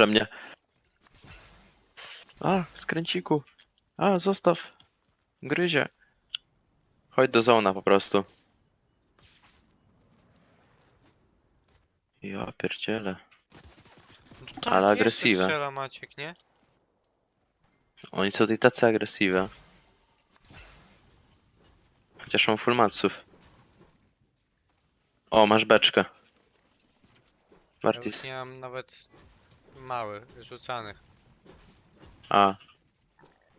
Że mnie. A, skręciku. A, zostaw. Gryzie. Chodź do zona po prostu. Ja pierdzielę. No tak, Ale agresywne. strzela Maciek, nie? Oni są tutaj tacy agresywne. Chociaż mam full maców. O, masz beczkę. Ja już Martis. nie mam nawet małych, rzucanych. A.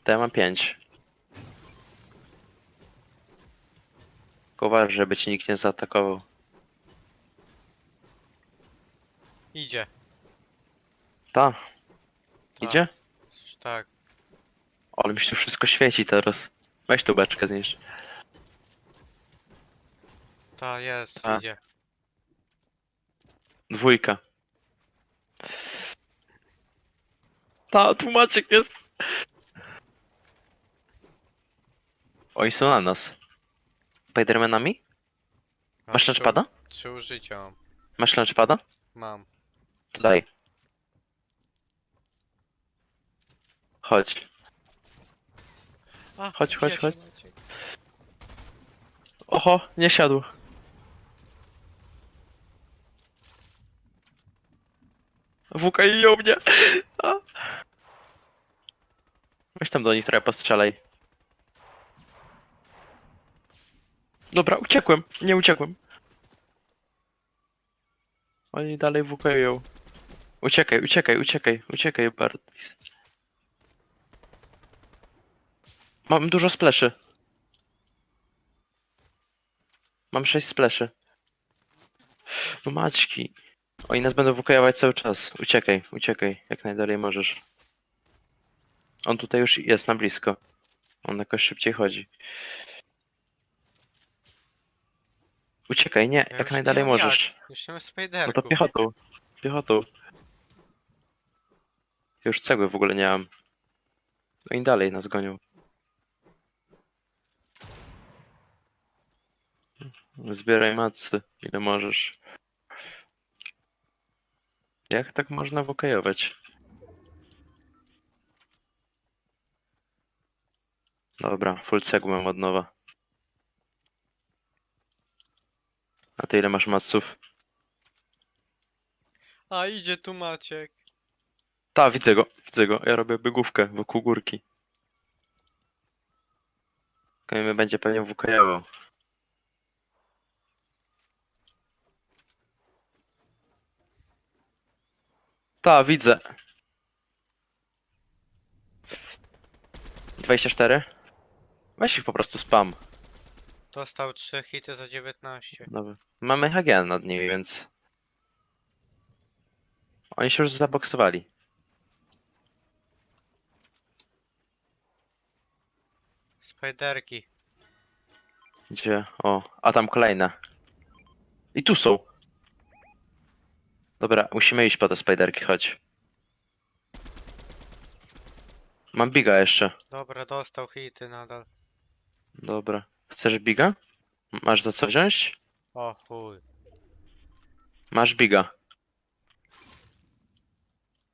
To ja mam pięć. Uważaj, żeby ci nikt nie zaatakował. Idzie. Ta, Ta, idzie? Tak. Ale mi się tu wszystko świeci teraz. Weź tu beczkę zniszcz. Ta jest, Ta. idzie. Dwójka. Ta, tłumaczek jest. Oni są na nas. Spidermanami? Mam Masz trzy- lunchpada? Trzy użycia mam. Masz lunchpada? Mam. To Daj. Chodź. A, Chodź, chodź, chodź. Oho, nie siadł. Wuka i ją mnie. A. Weź tam do nich trochę postrzelaj. Dobra, uciekłem. Nie uciekłem. Oni dalej wukają. Uciekaj, uciekaj, uciekaj, uciekaj, Bartis. Mam dużo spleszy. Mam sześć spleszy. No maćki. Oni nas będą wukajować cały czas. Uciekaj, uciekaj, jak najdalej możesz. On tutaj już jest na blisko. On jakoś szybciej chodzi. Uciekaj, nie, Ja jak już najdalej nie mam możesz. Jak. Już nie mam No to piechotą. Piechotą. Już cegły w ogóle nie mam. No i dalej nas gonią. Zbieraj macy, ile możesz. Jak tak można wokajować? Dobra, full cegły mam od nowa. A ty ile masz maców? A idzie tu Maciek. Ta, widzę go, widzę go. Ja robię biegówkę wokół górki. Mnie będzie pewnie wukajował. Ta, widzę. 24? Weź ich po prostu spam. Dostał 3 hity za 19. Dobra. Mamy HG nad nimi, więc... Oni się już zaboksowali. Spajderki. Gdzie? O, a tam kolejne. I tu są. Dobra, musimy iść po te spiderki, chodź. Mam biga jeszcze. Dobra, dostał hity nadal. Dobra. Chcesz biga? Masz za co wziąć? O chuj. Masz biga.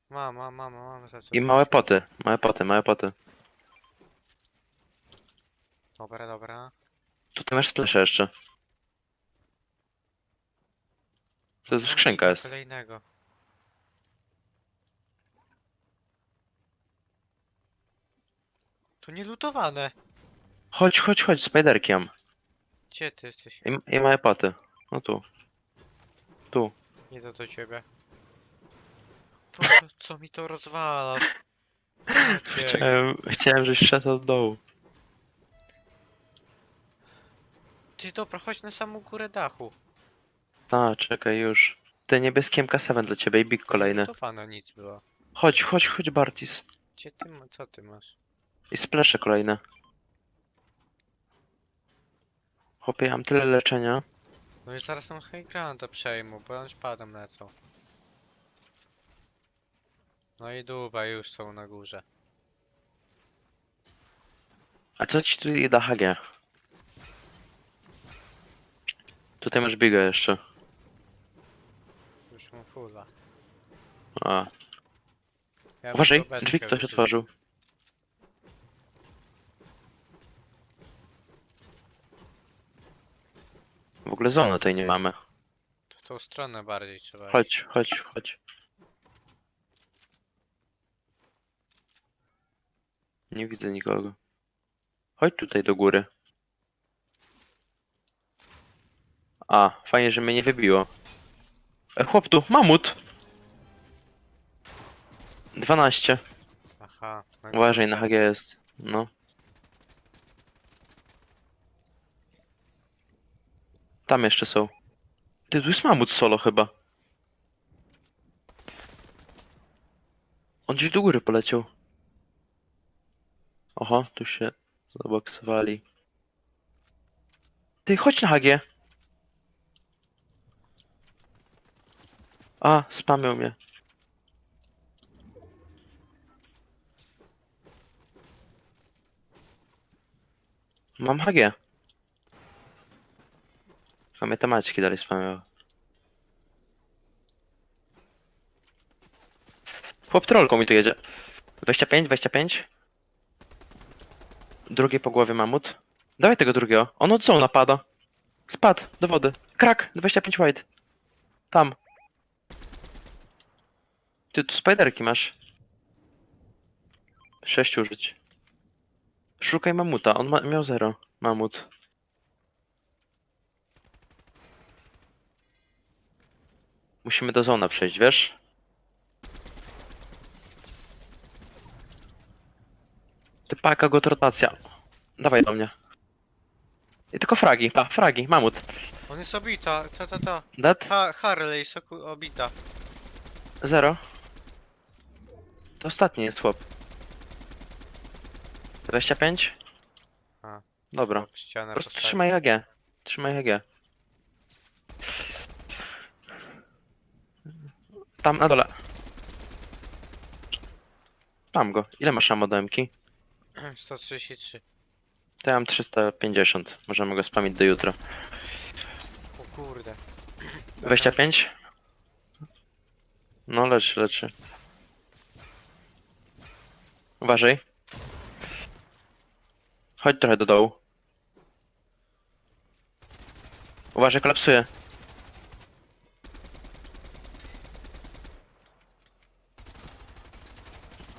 Mam, mam, mam, mam za co. I małe poty. Małe poty, małe poty. Dobra, dobra. Tutaj masz splash jeszcze. To tu skrzynka jest. Kolejnego. Tu nie lutowane. Chodź, chodź, chodź, spiderki mam. Gdzie ty jesteś? I, I małe poty. No tu. Tu. Idę do ciebie. Boże, co mi to rozwala? Maciek. Chciałem, chciałem, żeś wszedł od dołu. Ty dobra, chodź na samą górę dachu. A, czekaj już. Te niebieskie MK7 dla ciebie i big kolejny. Lutowane nic było. Chodź, chodź, chodź Bartis. Gdzie ty ma, co ty masz? I splesze kolejne. Chłopie, ja mam tyle leczenia. No i zaraz tą high grounda przejmą, bo on padam lecą. No i duba już są na górze. A co ci tu da HG? Tutaj masz biga jeszcze. Już mam fulla. A. Ja bym Uważaj, tą beczkę drzwi ktoś wyrzucił. otworzył. Ogóle zony tej nie mamy. W tą stronę bardziej trzeba iść. Chodź, chodź, chodź. Nie widzę nikogo. Chodź tutaj do góry. A, fajnie, że mnie nie wybiło. E, chłop tu, mamut! 12. Aha. Uważaj, na górze. HG jest. No. Tam jeszcze są. Ty, tu jest mamut solo chyba. On gdzieś do góry poleciał. Oho, tu się zaboksowali. Ty, chodź na HG. A, spamią mnie. Mam HG. Tylko mnie dalej spamiały. Chłop trolką mi tu jedzie. 25, 25. Drugie po głowie mamut. Dawaj tego drugiego. On od zona napada. Spadł do wody. Krak, 25 white. Tam. Ty tu spiderki masz. Sześć użyć. Szukaj mamuta, on ma, miał zero. Mamut. Musimy do zona przejść, wiesz? Ty paka go rotacja. Dawaj do mnie. I tylko fragi, pa, fragi, mamut. On jest obita, ta ta ta. Dead? Ha Harley jest oku- obita. Zero. To ostatni jest chłop. 25? A. Dobra. Ścianę Po prostu postawił. trzymaj HG. Trzymaj HG. Tam na dole. Tam go. Ile masz amodemki? 133. To ja mam 350. Możemy go spamić do jutra. O kurde. 25? No leczy, leczy. Uważaj. Chodź trochę do dołu. Uważaj, kolapsuje.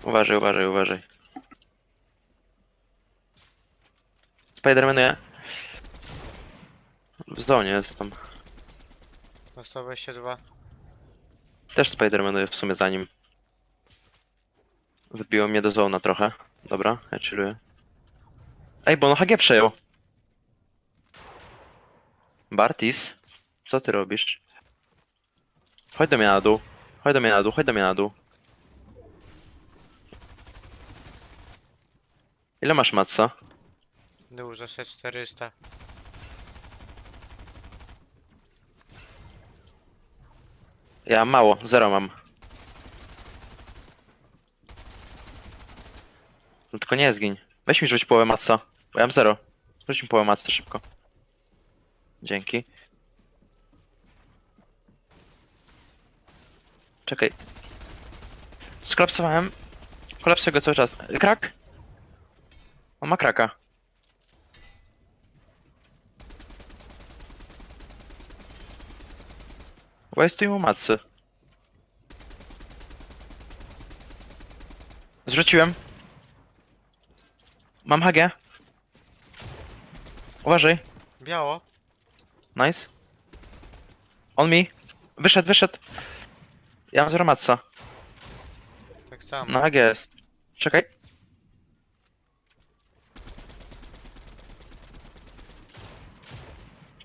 Uważaj, uważaj, uważaj. Spidermanuje. W zonie jestem. No 122. Też Spidermanuje w sumie za nim. Wybiło mnie do zona trochę. Dobra, ja chilluję. Ej, bo on HG przejął. Bartis, co ty robisz? Chodź do mnie na dół. Chodź do mnie na dół, chodź do mnie na dół. Ile masz matca? Dużo, 400. Ja mam mało, zero mam. No tylko nie zgiń. Weź mi rzuć połowę matca, bo ja mam zero. Rzuć mi połowę matca szybko. Dzięki. Czekaj. Skolapsowałem. Kolapsuję go cały czas. Krak! On ma kraka. Wastuj mu macy. Zrzuciłem. Mam HG. Uważaj. Biało. Nice. On mi. Wyszedł, wyszedł. Ja mam zero matca. Tak samo. Na HG jest. Czekaj.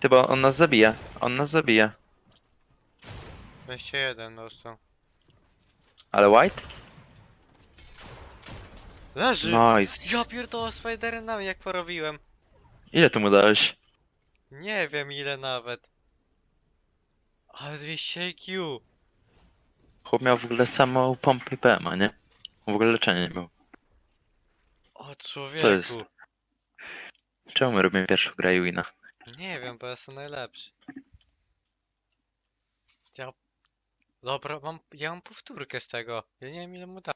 Ty, bo on nas zabije. On nas zabije. 21 dostał. Ale white? Leży! Nice. Ja pierdolę Spidermanami jak porobiłem. Ile ty mu dałeś? Nie wiem ile nawet. Ale 200 IQ. Chłop miał w ogóle samą pompę PMA, nie? W ogóle leczenia nie miał. O człowieku. Co jest? Czemu my robimy pierwszą grę i wina? Nie wiem, bo jestem najlepszy. Ja... Dobra, mam, ja mam powtórkę z tego. Ja nie wiem ile mu dałem.